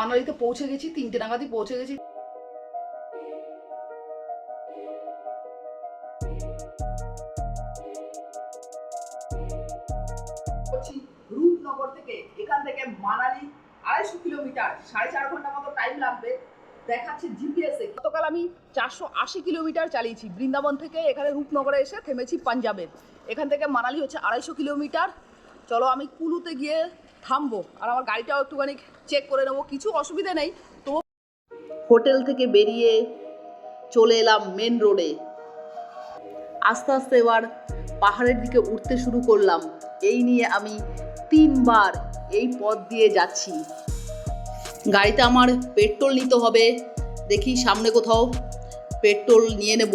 মানালিতে পৌঁছে গেছি, তিনটে নাগাদই পৌঁছে গেছি। রূপনগর থেকে, এখান থেকে মানালি আড়াইশো কিলোমিটার, সাড়ে চার ঘণ্টা মতো টাইম লাগবে। দেখাচ্ছে জিপিএসে গতকাল আমি চারশো আশি কিলোমিটার চালিয়েছি। বৃন্দাবন থেকে এখানে রূপনগরে এসে থেমেছি পাঞ্জাবে। এখান থেকে মানালি হচ্ছে আড়াইশো কিলোমিটার। চলো আমি কুলুতে গিয়ে থামবো। আর আমার গাড়িটাও একটুখানি চেক করে নেব। কিছু অসুবিধা নেই। তো হোটেল থেকে বেরিয়ে চলে এলাম মেন রোডে আস্তে আস্তে এবার পাহাড়ের দিকে উঠতে শুরু করলাম। এই নিয়ে আমি তিনবার এই পথ দিয়ে যাচ্ছি। গাড়িতে আমার পেট্রোল নিতে হবে। দেখি সামনে কোথাও পেট্রোল নিয়ে নেব।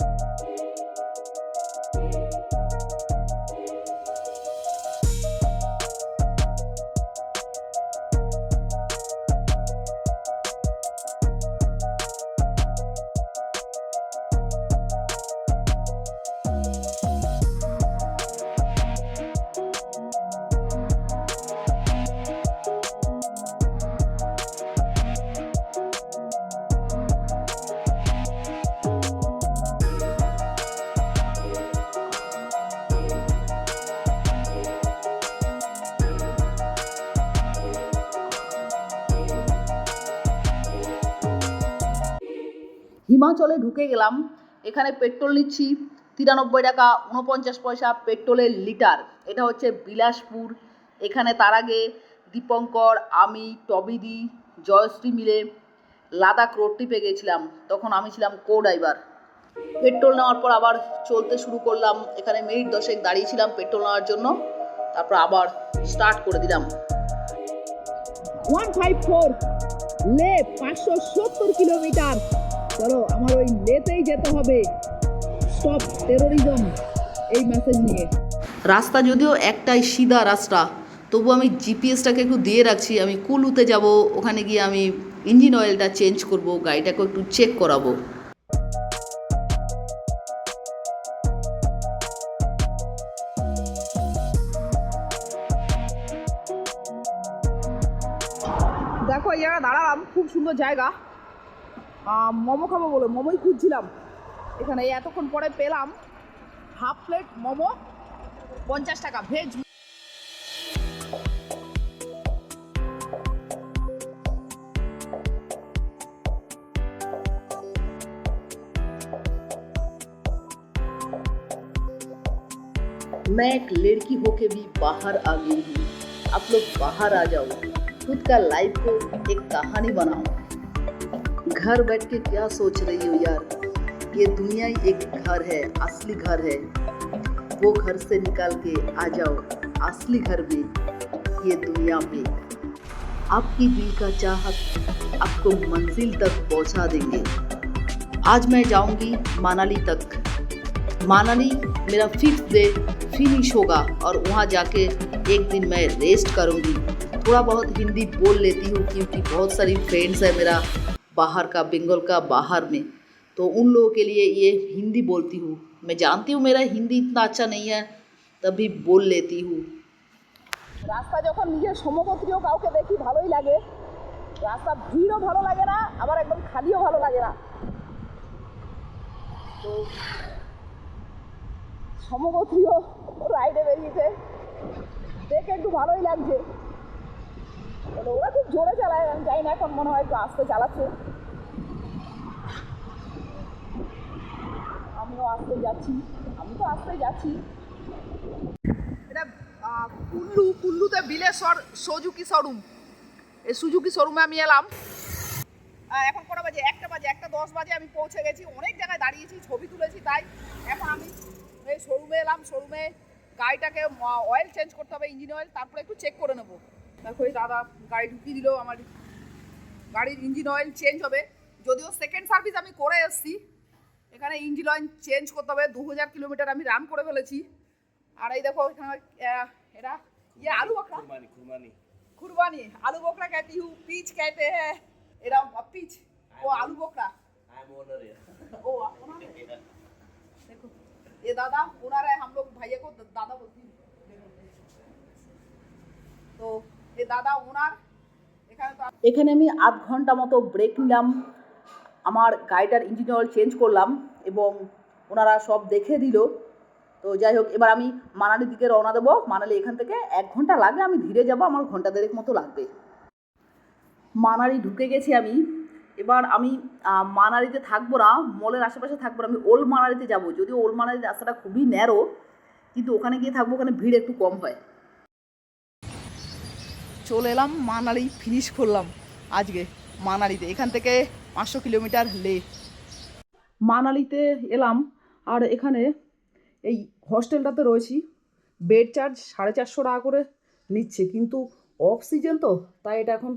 হিমাচলে ঢুকে গেলাম। এখানে পেট্রোল নিচ্ছি, তিরানব্বই টাকা, উনপঞ্চাশ পয়সা পেট্রোলের লিটার। এটা হচ্ছে বিলাসপুর। এখানে তার আগে দীপঙ্কর, আমি টবিদি জয়শ্রী মিলে লাদাখ রোড ট্রিপে গেছিলাম। তখন আমি ছিলাম কো ড্রাইভার পেট্রোল নেওয়ার পর আবার চলতে শুরু করলাম। এখানে মিনিট দশেক দাঁড়িয়েছিলাম পেট্রোল নেওয়ার জন্য। তারপর আবার স্টার্ট করে দিলাম। ওয়ান ফাইভ ফোর লে পাঁচশো সত্তর কিলোমিটার। চলো আমার ওই লেতেই যেতে হবে। স্টপ টেরোরিজম এই মেসেজ নিয়ে। রাস্তা যদিও একটাই সিধা রাস্তা তবু আমি জিপিএসটাকে একটু দিয়ে রাখছি আমি কুলুতে যাব ওখানে গিয়ে আমি ইঞ্জিন অয়েলটা চেঞ্জ করব গাড়িটাকে একটু চেক করাবো। দেখো জায়গায় দাঁড়ালাম খুব সুন্দর জায়গা। মোমো খাবো বলে মোমোই খুঁজছিলাম এখানে এই এতক্ষণ পরে পেলাম হাফ প্লেট মোমো পঞ্চাশ টাকা ভেজ मैं एक लड़की होके भी बाहर आ गई हूँ आप लोग बाहर आ जाओ खुद का लाइफ को एक कहानी बनाओ घर बैठ के क्या सोच रही हो यार? ये दुनिया ही एक घर है, असली घर है। वो घर से निकाल के आ जाओ, असली घर में, ये दुनिया में। आपकी दिल का चाहत आपको मंजिल तक पहुँचा देंगे। आज मैं जाऊँगी मानाली तक। मानाली मेरा फिफ्थ डे फिनिश होगा और वहाँ जाके एक दिन मैं रेस्ट करूँगी। थोड़ा बहुत हिंदी बोल लेती हूँ, क्योंकि बहुत सारी फ्रेंड्स है मेरा। बाहर का बंगाल का बाहर में तो उन लोगों के लिए ये हिंदी बोलती हूँ मैं जानती हूँ मेरा हिंदी इतना अच्छा नहीं है तभी बोल लेती हूँ রাস্তা যখন নিজের সমগোত্রীয় কাউকে দেখি ভালোই লাগে রাস্তা ভিড়ও ভালো লাগে না আবার একদম খালিও ভালো লাগে না তো সমগোত্রীয় রাইডে বেরিয়েছে দেখে একটু ভালোই লাগছে তবে ওরা খুব জোরে চালায় আমি জানি না এখন মনে হয় একটু আস্তে চালাচ্ছে আমিও আস্তে যাচ্ছি। আমি তো আস্তে যাচ্ছি। এটা কুল্লু, কুল্লুতে বিলেশ্বর সুজুকি শোরুম এই সুজুকি শোরুমে আমি এলাম। এখন কটা বাজে? একটা বাজে, একটা দশ বাজে, আমি পৌঁছে গেছি। অনেক জায়গায় দাঁড়িয়েছি, ছবি তুলেছি, তাই এখন আমি এই শোরুমে এলাম। শোরুমে গাড়িটাকে অয়েল চেঞ্জ করতে হবে ইঞ্জিন অয়েল তারপরে একটু চেক করে নেব। দেখো এই দাদা গাড়ি ঢুকিয়ে দিল, আমার গাড়ির ইঞ্জিন অয়েল চেঞ্জ হবে। যদিও সেকেন্ড সার্ভিস আমি করে এসেছি এখানে ইঞ্জিন অয়েল চেঞ্জ করতে হবে দু হাজার কিলোমিটার আমি রান করে ফেলেছি আর এই দেখো এখানে আহ, এরা ये आलू बकरा कुर्बानी कुर्बानी कुर्बानी आलू बकरा कहती हूँ पीच कहते हैं एरा पीच वो आलू बकरा I am owner O owner है। देखो ये दादा ओनर है हम लोग भैया को द- दादा बोलती हैं तो ये दादा ओनर এখানে তো এখানে আমি আধ ঘন্টা মতো ব্রেক নিলাম আমার গাড়িটার ইঞ্জিন অয়েল চেঞ্জ করলাম এবং ওনারা সব দেখে দিল। তো যাই হোক, এবার আমি মানালির দিকে রওনা দেবো। মানালি এখান থেকে এক ঘণ্টা লাগে আমি ধীরে যাব, আমার ঘণ্টা দেড়েক মতো লাগবে। মানালি ঢুকে গেছি আমি। এবার আমি মানালিতে থাকব না, মলের আশেপাশে থাকব না, আমি ওল্ড মানালিতে যাব। যদিও ওল্ড মানালির রাস্তাটা খুবই ন্যারো কিন্তু ওখানে গিয়ে থাকব, ওখানে ভিড় একটু কম হয়। চলে এলাম মানালি ফিনিশ করলাম আজকে মানালিতে। এখান থেকে পাঁচশো কিলোমিটার লে। মানালিতে এলাম, আর এখানে এই হস্টেলটাতে রয়েছি। বেড চার্জ সাড়ে চারশো টাকা করে নিচ্ছে, কিন্তু অফ সিজন তো, তাই এটা এখন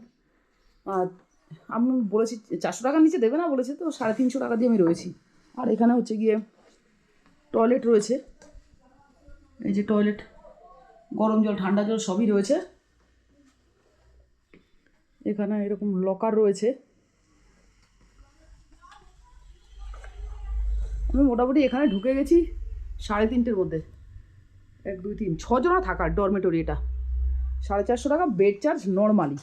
আমি বলেছি চারশো টাকার নিচে দেবে না বলেছে, তো সাড়ে তিনশো টাকা দিয়ে আমি রয়েছি। আর এখানে হচ্ছে গিয়ে টয়লেট রয়েছে। এই যে টয়লেট, গরম জল, ঠান্ডা জল সবই রয়েছে। এখানে এরকম লকার রয়েছে। আমি মোটামুটি এখানে ঢুকে গেছি সাড়ে তিনটের মধ্যে। এক, দুই, তিন, ছজনা থাকার ডরমেটরি এটা। সাড়ে চারশো টাকা বেড চার্জ নর্মালি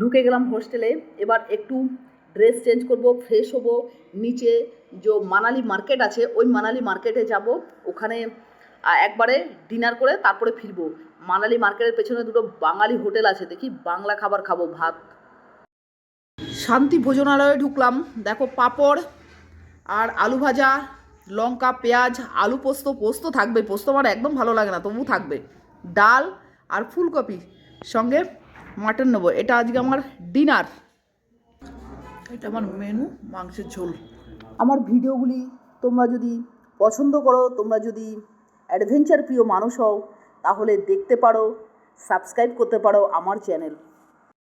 ঢুকে গেলাম হোস্টেলে এবার একটু ড্রেস চেঞ্জ করব ফ্রেশ হব, নিচে যে মানালি মার্কেট আছে, ওই মানালি মার্কেটে যাব, ওখানে একবারে ডিনার করে তারপরে ফিরবো। মানালি মার্কেটের পেছনে দুটো বাঙালি হোটেল আছে, দেখি বাংলা খাবার খাব, ভাত। শান্তি ভোজনালয়ে ঢুকলাম। দেখো পাঁপড় আর আলু ভাজা, লঙ্কা, পেঁয়াজ, আলু পোস্ত পোস্ত থাকবে। পোস্ত আমার একদম ভালো লাগে না তবু থাকবে। ডাল আর ফুলকপি সঙ্গে মাটন নেব। এটা আজকে আমার ডিনার। এটা আমার মেনু, মাংসের ঝোল। আমার ভিডিওগুলি তোমরা যদি পছন্দ করো, তোমরা যদি অ্যাডভেঞ্চার প্রিয় মানুষ হও, তাহলে দেখতে পারো, সাবস্ক্রাইব করতে পারো আমার চ্যানেল।